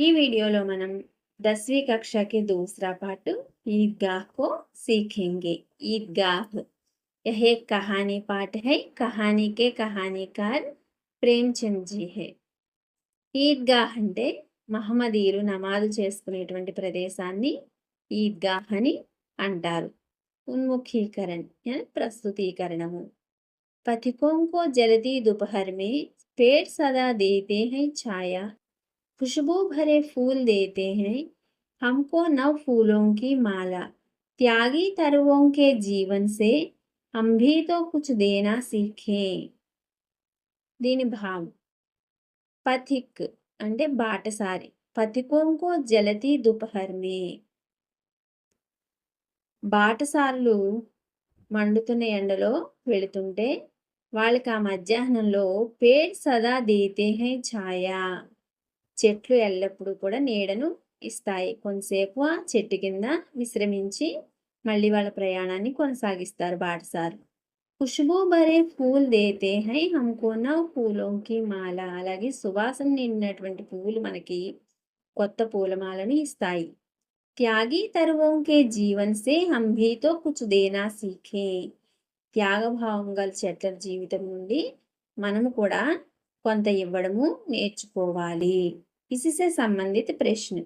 ఈ వీడియోలో మనం దశవీ కక్షకి దూసరా పాటు पाठ ईदगाह को యహే ईदगाह పాట హై कहानी पाठ है कहानी के ప్రేమ్చంద్ జీ హే ఈద్గాహ్ అంటే మహమ్మదీరు నమాజు చేసుకునేటువంటి ప్రదేశాన్ని ఈద్గాహ్ అని అంటారు. ఉన్ముఖీకరణ ప్రస్తుతీకరణము. పథికోంకో జలదీ దుపహర్మే మే సదా దేతే హై ఛాయా खुशबू भरे फूल देते हैं हमको नव फूलों की माला त्यागी तरुओं के जीवन से हम भी तो कुछ देना सीखें దీని భావం పథిక్ అంటే బాటసారి పథికోంకో జలతి దుపహర్మే బాటసారులు మండుతున్న ఎండలో వెళుతుంటే వాళ్ళకి ఆ మధ్యాహ్నంలో పేడ్ సదా దేతే హై ఛాయా చెట్లు ఎల్లప్పుడూ కూడా నీడను ఇస్తాయి. కొంతసేపు ఆ చెట్టు కింద విశ్రమించి మళ్ళీ వాళ్ళ ప్రయాణాన్ని కొనసాగిస్తారు బాటసారు. ఖుష్బూ భరే పూలు దేతే హై హమ్కో పూలోంకి మాల. అలాగే సువాసన నిండినటువంటి పువ్వులు మనకి కొత్త పూలమాలను ఇస్తాయి. త్యాగి తరువోంకే జీవన్ సే హం కుచ్ దేనా సీఖే. త్యాగభావం గల చెట్ల జీవితం నుండి మనము కూడా కొంత ఇవ్వడము నేర్చుకోవాలి. ఇసిసే సంబంధిత ప్రశ్న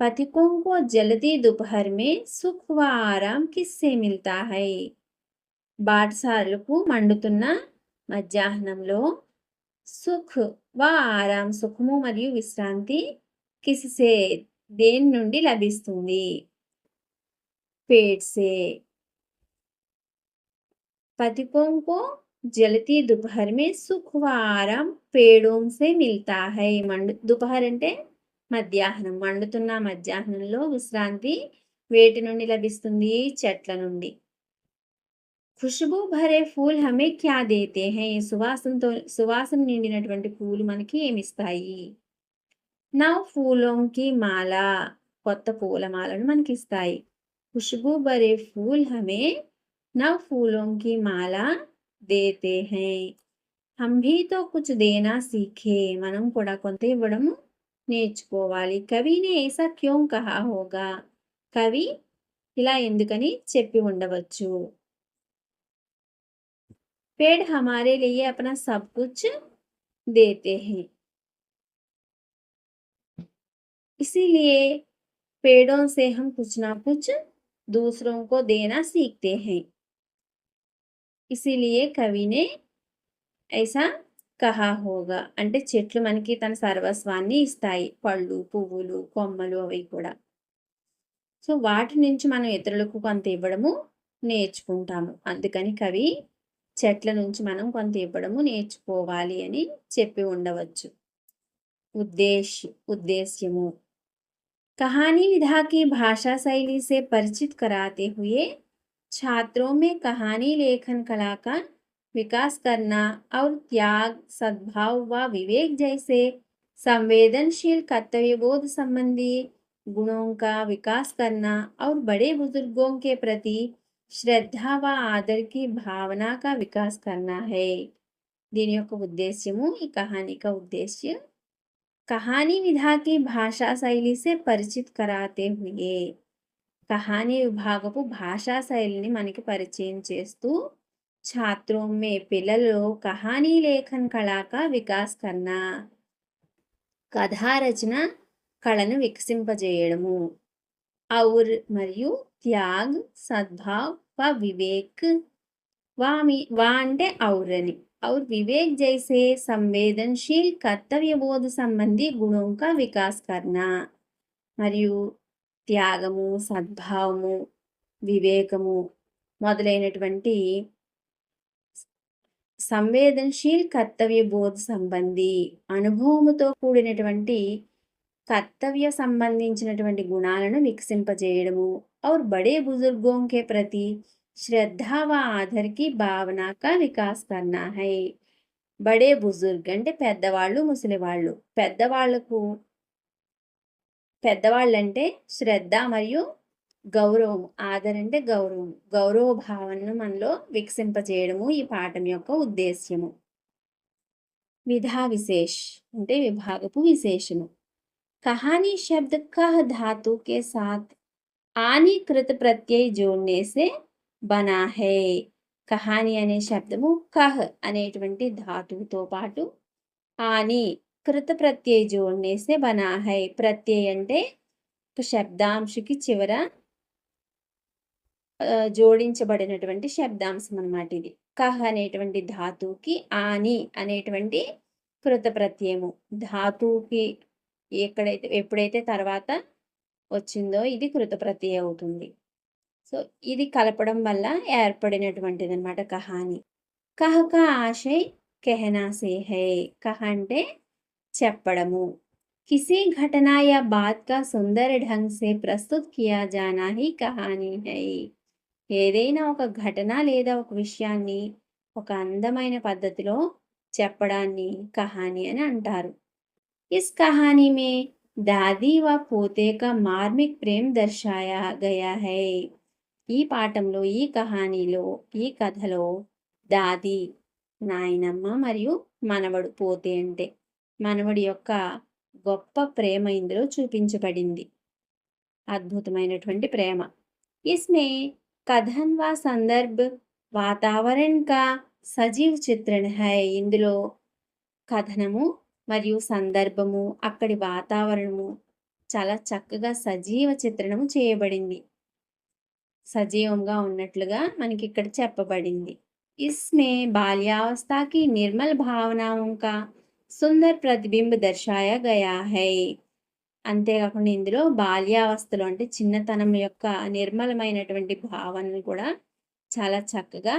पथिकों को जल्दी दोपहर में सुख व आराम किससे मिलता है బాటసారులకు మండుతున్న మధ్యాహ్నంలో సుఖ్ వా ఆరాం సుఖము మరియు విశ్రాంతి కిసిసే దేని నుండి లభిస్తుంది పేట్సే पथिकों को जलती दोपहर में सुख व आराम पेड़ों से मिलता है మండు దుపహర్ అంటే మధ్యాహ్నం మండుతున్న మధ్యాహ్నంలో విశ్రాంతి వేటి నుండి లభిస్తుంది చెట్ల నుండి ఖుష్బూ భరే ఫూల్ హమే క్యా దేతే హై సువాసనతో సువాసన నిండినటువంటి పూలు మనకి ఏమిస్తాయి నవ్ ఫూలోంకి మాల కొత్త పూలమాలను మనకి ఇస్తాయి ఖుష్బూ భరే ఫూల్ హమే నవ్ ఫూలోంకి మాల దేతే హై హం భీ తో కుచ్ దేనా సీఖే మనం కూడా కొంత ఇవ్వడము నేర్చుకోవాలి కవిని ఏసా క్యోం కహా హోగా కవి ఇలా ఎందుకని చెప్పి ఉండవచ్చు पेड़ हमारे लिए अपना सब कुछ देते हैं इसीलिए पेड़ों से हम कुछ ना कुछ दूसरों को देना सीखते हैं इसीलिए कवि ने ऐसा కహా హోగా అంటే చెట్లు మనకి తన సర్వస్వాన్ని ఇస్తాయి పళ్ళు పువ్వులు కొమ్మలు అవి కూడా సో వాటి నుంచి మనం ఇతరులకు కొంత ఇవ్వడము నేర్చుకుంటాము అందుకని కవి చెట్ల నుంచి మనం కొంత ఇవ్వడము నేర్చుకోవాలి అని చెప్పి ఉండవచ్చు ఉద్దేశ్ ఉద్దేశ్యము कहानी विधा की भाषा शैली से परिचित कराते हुए छात्रों में कहानी लेखन कला का विकास करना और त्याग सद्भाव व विवेक जैसे संवेदनशील कर्तव्यबोध संबंधी गुणों का विकास करना और बड़े बुजुर्गों के प्रति श्रद्धा व आदर की भावना का विकास करना है దీని యొక్క ఉద్దేశ్యము ఈ కహానీ का उद्देश्य कहानी विधा की भाषा शैली से परिचित कराते हुए కహానీ విభాగపు భాషా శైలిని మనకి పరిచయం చేస్తూ छात्रों में పిల్లలలో కహానీ లేఖన్ కళాక వికాస్ కన్నా కథా రచన కళను వికసింపజేయడము ఔర్ మరియు త్యాగ్ సద్భావ్ వ వివేక్ వామి వా అంటే ఔర్ అని और विवेक जैसे संवेदनशील कर्तव्यबोध संबंधी गुणों का विकास करना మరియు త్యాగము సద్భావము వివేకము మొదలైనటువంటి సంవేదనశీల్ కర్తవ్య బోధ సంబంధి అనుభవముతో కూడినటువంటి కర్తవ్య సంబంధించినటువంటి గుణాలను వికసింపజేయడము और बड़े बुजुर्गों के प्रति श्रद्धा व आदर की भावना का विकास करना है బడే బుజుర్గ్ అంటే పెద్దవాళ్ళు ముసలివాళ్ళు పెద్దవాళ్లకు పెద్దవాళ్ళంటే శ్రద్ధ మరియు గౌరవం ఆదర్ అంటే గౌరవం గౌరవ భావనను మనలో వికసింపజేయడము ఈ పాఠం యొక్క ఉద్దేశ్యము విధా విశేష్ అంటే విభాగపు విశేషము कहानी शब्द कह धातु के साथ आनी कृत प्रत्यय जोड़ने से బనా హే కహాని అనే శబ్దము కహ్ అనేటువంటి ధాతువుతో పాటు ఆని కృత ప్రత్యయ జోడ్నేసే బనాహై ప్రత్యయ అంటే ఒక శబ్దాంశకి చివర జోడించబడినటువంటి శబ్దాంశం అనమాట ఇది. కహ్ అనేటువంటి ధాతువుకి ఆని అనేటువంటి కృత ప్రత్యయము. ధాతువుకి ఎక్కడైతే ఎప్పుడైతే తర్వాత వచ్చిందో ఇది కృత ప్రత్యయ అవుతుంది. సో ఇది కలపడం వల్ల ఏర్పడినటువంటిది అనమాట కహాని. కహ కా ఆశయ్ కెహనా హై కహ అంటే చెప్పడము. కిసీ ఘటన యా బాత్ కా సుందర ఢంగ్ సే ప్రస్తుత్ కియా జానా ही కహానీ హై. ఏదైనా ఒక ఘటన లేదా ఒక విషయాన్ని ఒక అందమైన పద్ధతిలో చెప్పడాన్ని కహానీ అని అంటారు. ఇస్ కహానీ మే దాదీ వ పోతే కా మార్మిక్ ప్రేమ్ దర్శాయా గయా హై. ఈ పాఠంలో ఈ కహానీలో ఈ కథలో దాది నాయనమ్మ మరియు మనవడు పోతే అంటే మనవడి యొక్క గొప్ప ప్రేమ ఇందులో చూపించబడింది. అద్భుతమైనటువంటి ప్రేమ. ఇస్మే కథన్ వా సందర్భ వాతావరణ్ కా సజీవ్ చిత్రణ హై. ఇందులో కథనము మరియు సందర్భము అక్కడి వాతావరణము చాలా చక్కగా సజీవ చిత్రణము చేయబడింది. సజీవంగా ఉన్నట్లుగా మనకి ఇక్కడ చెప్పబడింది. ఇస్మే బాల్యావస్థకి నిర్మల్ భావనాओं का సుందర్ ప్రతిబింబ దర్శాయ గయా హై అంతేకాకుండా ఇందులో బాల్యావస్థలో అంటే చిన్నతనం యొక్క నిర్మలమైనటువంటి భావనను కూడా చాలా చక్కగా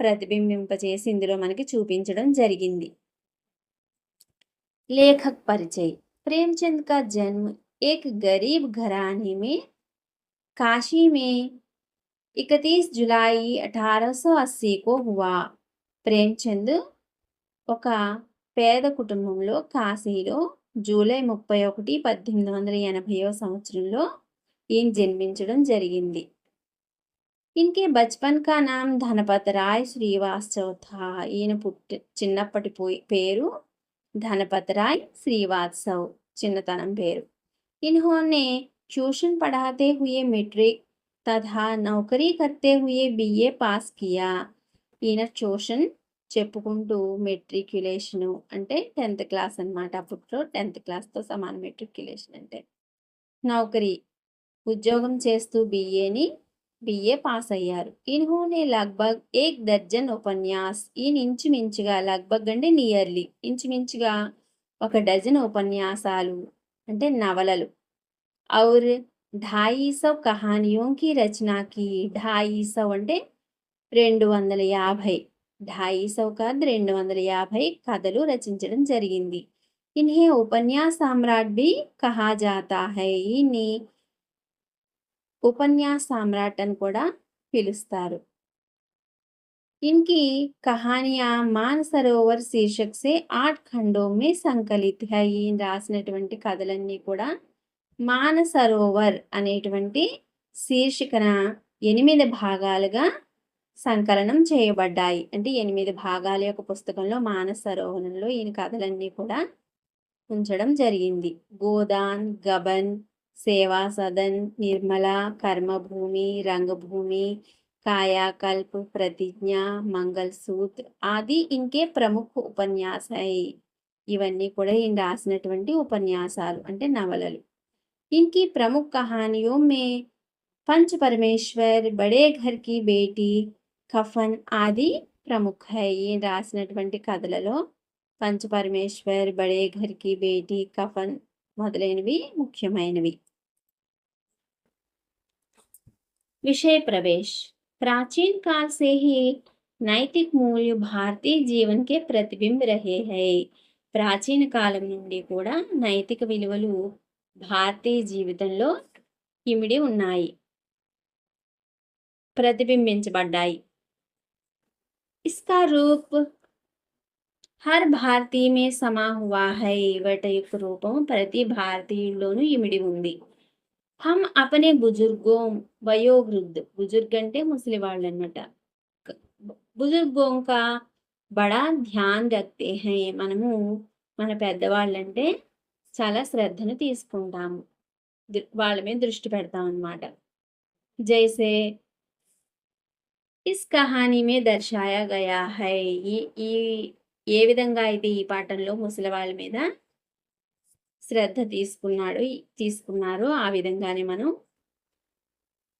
ప్రతిబింబింపచేసి ఇందులో మనకి చూపించడం జరిగింది लेखक परिचय प्रेमचंद का जन्म एक गरीब घराने में काशी में 31 जुलाई 1880 को हुआ ప్రేమ్చంద్ ఒక పేద కుటుంబంలో కాశీలో జూలై ముప్పై ఒకటి పద్దెనిమిది వందల ఎనభైవ సంవత్సరంలో ఈయన జన్మించడం జరిగింది. ఇన్కే బచ్పన్ కా నామ్ ధనపత్ రాయ్ శ్రీవాస్తవ్ థా ఈయన పుట్టి చిన్నప్పటి పేరు ధనపత్ రాయ్ శ్రీవాత్సవ్ చిన్నతనం పేరు. ఇన్హోనే ట్యూషన్ పడాతే హుయే మెట్రిక్ తథా నౌకరీ కర్తే హుయే బిఏ పాస్ కియా. ఈయన ట్యూషన్ చెప్పుకుంటూ మెట్రిక్యులేషన్ అంటే టెన్త్ క్లాస్ అనమాట అప్పట్లో టెన్త్ క్లాస్తో సమాన మెట్రిక్యులేషన్ అంటే. నౌకరీ. ఉద్యోగం చేస్తూ బీఏని బిఏ పాస్ అయ్యారు. ఇన్హోనే లగ్భగ్ ఏక్ దర్జన్ ఉపన్యాస్. ఈయన ఇంచుమించుగా లగ్భగ్ అంటే నియర్లీ. ఇంచుమించుగా ఒక డజన్ ఉపన్యాసాలు అంటే నవలలు. ఔర్ ఢాయి సౌ రచనాకి ఢాయి సౌ అంటే రెండు వందల యాభై. ఢాయి సౌ కాదు రెండు వందల యాభై కథలు రచించడం జరిగింది ఇన్హే ఉపన్యాస్ సామ్రాట్ బి కహా జాతా హై ఈయన్ని ఉపన్యాస్ సామ్రాట్ అని కూడా పిలుస్తారు इनकी కహానియా మానసరోవర్ శీర్షక్ సే ఆట్ ఖండో మే సంకలిత్ హై ఈయన రాసినటువంటి కథలన్నీ కూడా మానసరోవర్ అనేటువంటి శీర్షికన ఎనిమిది భాగాలుగా సంకలనం చేయబడ్డాయి అంటే ఎనిమిది భాగాల యొక్క పుస్తకంలో మానస సరోవరంలో ఈయన కథలన్నీ కూడా ఉంచడం జరిగింది గోదాన్ గబన్ సేవా సదన్ నిర్మల కర్మభూమి రంగభూమి कायाकल्प प्रतिज्ञा మంగళ సూత్ర ఆది ఇంకే ప్రముఖ ఉపన్యాసాయి ఇవన్నీ కూడా ఈయన రాసినటువంటి ఉపన్యాసాలు అంటే నవలలు इनकी प्रमुख कहानियों में पंच परमेश्वर बड़े घर की बेटी కఫన్ ఆది ప్రముఖ హై ఈయన రాసినటువంటి కథలలో పంచ పరమేశ్వర్ బడే ఘర్ కి బేటీ కఫన్ మొదలైనవి ముఖ్యమైనవి विषय प्रवेश प्राचीन काल से ही నైతిక మూల్య భారతీయ జీవన్ కే ప్రతిబింబ రహే హై ప్రాచీన కాలం నుండి కూడా నైతిక విలువలు భారతీయ జీవితంలో ఇమిడి ఉన్నాయి ప్రతిబింబించబడ్డాయి ఇస్కా రూప్ హర్ భారతీయ మే సమా హువా హై వాటి యొక్క రూపం ప్రతి భారతీయుల్లోనూ ఇమిడి ఉంది హమ్ అపనే బుజుర్గో వయోవృద్ధ్ బుజుర్గ్ అంటే ముసలి వాళ్ళు అనమాట బుజుర్గోं का బడా ధ్యాన్ రఖతే హై మనము మన పెద్దవాళ్ళంటే చాలా శ్రద్ధను తీసుకుంటాము. వాళ్ళ మీద దృష్టి పెడతాం పెడతామనమాట. జైసే ఇస్ కహానీ మే దర్శాయా గయా హై. ఈ ఈ ఏ విధంగా అయితే ఈ పాఠంలో ముసలివాళ్ళ మీద శ్రద్ధ తీసుకున్నాడు తీసుకున్నారో ఆ విధంగానే మనం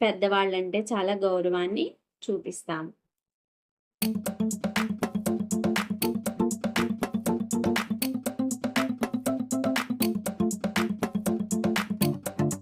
పెద్దవాళ్ళంటే చాలా గౌరవాన్ని చూపిస్తాము.